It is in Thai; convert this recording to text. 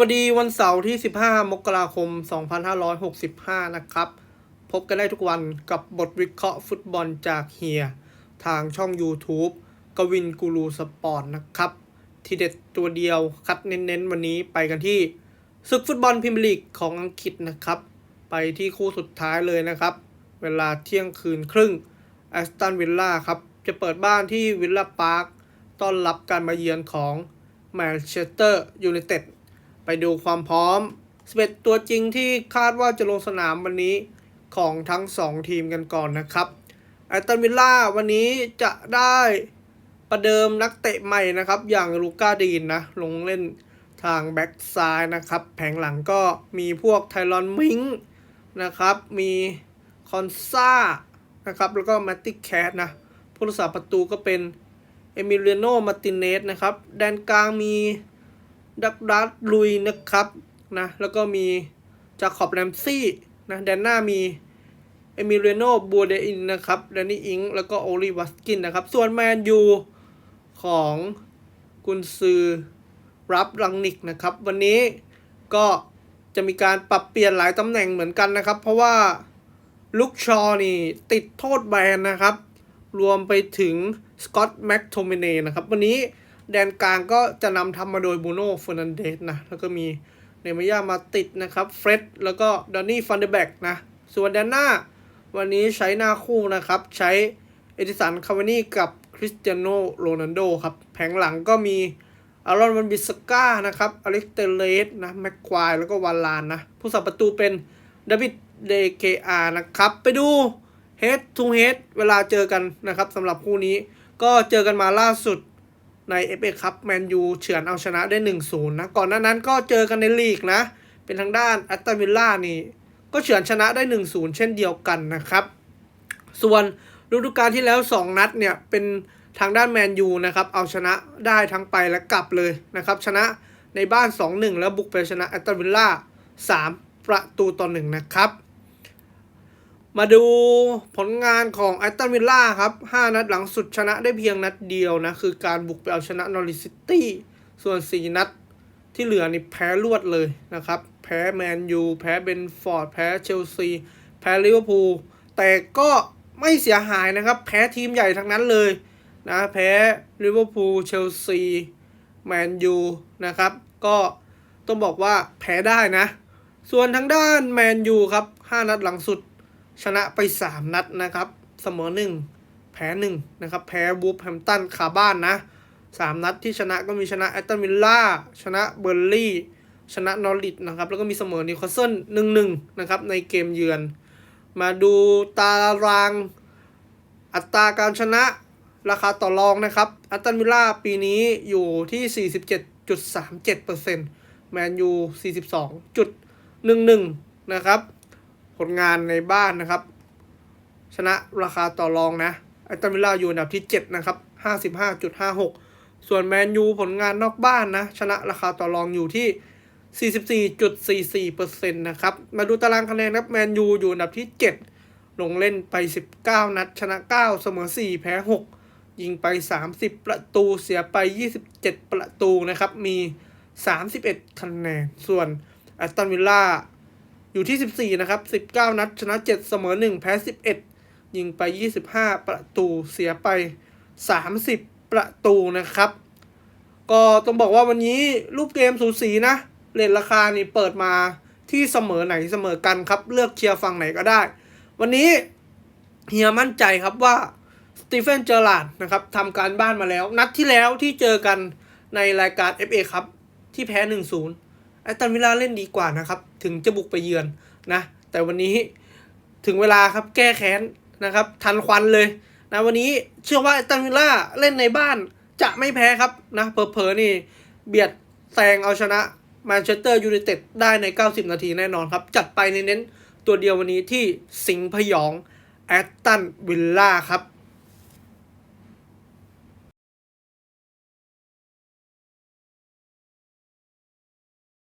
วัสดีวันเสาร์ที่ 15 มกราคม 2565 นะครับ พบกันได้ทุกวันกับบทวิเคราะห์ฟุตบอลจากเฮีย ทางช่อง YouTube กวินกูรูสปอร์ตนะครับ ทีเด็ดตัวเดียวคัดเน้นๆ วันนี้ไปกันที่ศึกฟุตบอลพรีเมียร์ลีกของอังกฤษนะครับ ไปที่คู่สุดท้ายเลยนะครับ เวลาเที่ยงคืนครึ่งแอสตันวิลล่าครับ จะเปิดบ้านที่วิลล่าพาร์คต้อนรับการมาเยือนของแมนเชสเตอร์ยูไนเต็ด ไปดูความพร้อม 11 ตัวจริงที่คาดว่าจะลงสนามวันนี้ของทั้ง 2 ทีมกันก่อนนะครับแอตตันวิลล่าวันนี้จะได้ประเดิมนักเตะใหม่นะครับ อย่างลูก้าดีนนะ ลงเล่นทางแบ็กซ้ายนะครับ แผงหลังก็มีพวกไทรอนมิงนะครับ มีคอนซ่านะครับ แล้วก็แมตติแคทนะ ผู้รักษาประตูก็เป็น เอมิเลียโน มาติเนสนะครับ แดนกลางมี ดักดัสลุยนะครับนะแล้วก็มีจาคอบแรมซี่นะแดนหน้ามีเอมิเรโนบัวเดอินนะครับแดนนี่อิงแล้วก็โอลิวัสกินนะครับ ส่วนแมนยูของกุนซือรับรังนิกนะครับ วันนี้ก็จะมีการปรับเปลี่ยนหลายตำแหน่งเหมือนกันนะครับ เพราะว่าลุกชอนี่ติดโทษแบนนะครับ รวมไปถึงสกอตต์แม็กโทมิเนนะครับ วันนี้ แดนกลางก็จะนำทำมาโดยบูโน่เฟอร์นันเดสนะ แล้วก็มีเนมายามาติดนะครับเฟร็ดแล้วก็ดอนนี่ฟันเดแบกนะ ส่วนแดนหน้า วันนี้ใช้หน้าคู่นะครับ ใช้เอดิสันคาวานี่กับคริสเตียโนโรนัลโดครับ แผงหลังก็มีอารอนวันบิสก้านะครับอเล็กเตเลสนะแม็กควายแล้วก็วานลานนะ ผู้สับประตูเป็นดาวิดเดเกอานะครับ ไปดู head to head เวลาเจอกันนะครับสำหรับคู่นี้ก็เจอกันมาล่าสุด ใน FA ครับแมนยูเฉือนเอาชนะได้ 1-0 นะ ก่อนหน้านั้นก็เจอกันในลีกนะ เป็นทางด้านแอตตันวิลล่านี่ ก็เฉือนชนะได้ 1-0 เช่นเดียวกันนะครับ ส่วนฤดูกาลที่แล้ว 2 นัดเนี่ย เป็นทางด้านแมนยูนะครับ เอาชนะได้ทั้งไปและกลับเลยนะครับ ชนะในบ้าน 2-1 แล้วบุกไปชนะแอตตันวิลล่า3 ประตูต่อ1นะครับ มาดูผลงานของแอตตันวิลล่าครับ 5 นัดหลังสุดชนะได้เพียงนัดเดียวนะ คือการบุกไปเอาชนะนอริซิตี้ส่วน 4 นัดที่เหลือนี่แพ้รวดเลยนะครับ แพ้แมนยู แพ้เบนฟอร์ด แพ้เชลซี แพ้ลิเวอร์พูล แต่ก็ไม่เสียหายนะครับ แพ้ทีมใหญ่ทั้งนั้นเลยนะ แพ้ลิเวอร์พูล เชลซี แมนยูนะครับ ก็ต้องบอกว่าแพ้ได้นะ ส่วนทางด้านแมนยูครับ 5 นัดหลังสุด ชนะไป 3 นัดนะครับ เสมอ 1 แพ้1นะครับ แพ้บูฟแฮมตันคาบ้านนะ 3 นัดที่ชนะก็มีชนะแอตตันวิลล่า ชนะเบอร์ลี่ ชนะนอริทนะครับ แล้วก็มีเสมอนิวคาสเซิล1-1นะครับ ในเกมเยือน มาดูตาราง อัตราการชนะราคาต่อรองนะครับแอตตันวิลล่าปีนี้อยู่ที่ 47.37%แมนยู 42.11 นะครับ ผลงานในบ้านนะครับ ชนะราคาต่อรองนะแอตตันวิลล่าอยู่อันดับที่ 7 นะครับ 55.56 ส่วนแมนยูผลงานนอกบ้านนะ ชนะราคาต่อรองอยู่ที่ 44.44%นะครับ มาดูตารางคะแนนครับแมนยูอยู่อันดับที่ 7 ลงเล่นไป 19 นัด ชนะ 9 เสมอ 4 แพ้ 6 ยิงไป 30 ประตูเสียไป 27 ประตูนะครับ มี 31 คะแนน ส่วนแอตตันวิลล่า อยู่ที่ 14 นะครับ 19 นัด ชนะ 7 เสมอ 1 แพ้ 11 ยิงไป 25 ประตูเสียไป 30 ประตูนะครับ ก็ต้องบอกว่าวันนี้รูปเกมสูสีนะเลทราคานี่เปิดมาที่เสมอไหนเสมอกันครับ เลือกเชียร์ฝั่งไหนก็ได้ วันนี้เฮียมั่นใจครับว่าสตีเฟนเจอร์ลาร์ดนะครับทำการบ้านมาแล้ว นัดที่แล้วที่เจอกันในรายการ FA ครับที่แพ้ 1-0 แอตตันวิลล่าเล่นดีกว่านะครับ ถึงจะบุกไปเยือนนะ แต่วันนี้ถึงเวลาครับแก้แค้นนะครับ ทันควันเลยนะวันนี้เชื่อว่าแอตตันวิลล่าเล่นในบ้านจะไม่แพ้ครับนะเพอๆนี่เบียดแซงเอาชนะแมนเชสเตอร์ยูไนเต็ดได้ใน 90 นาทีแน่นอนครับ จัดไปในเน้นตัวเดียววันนี้ที่สิงห์พยองแอตตันวิลล่าครับ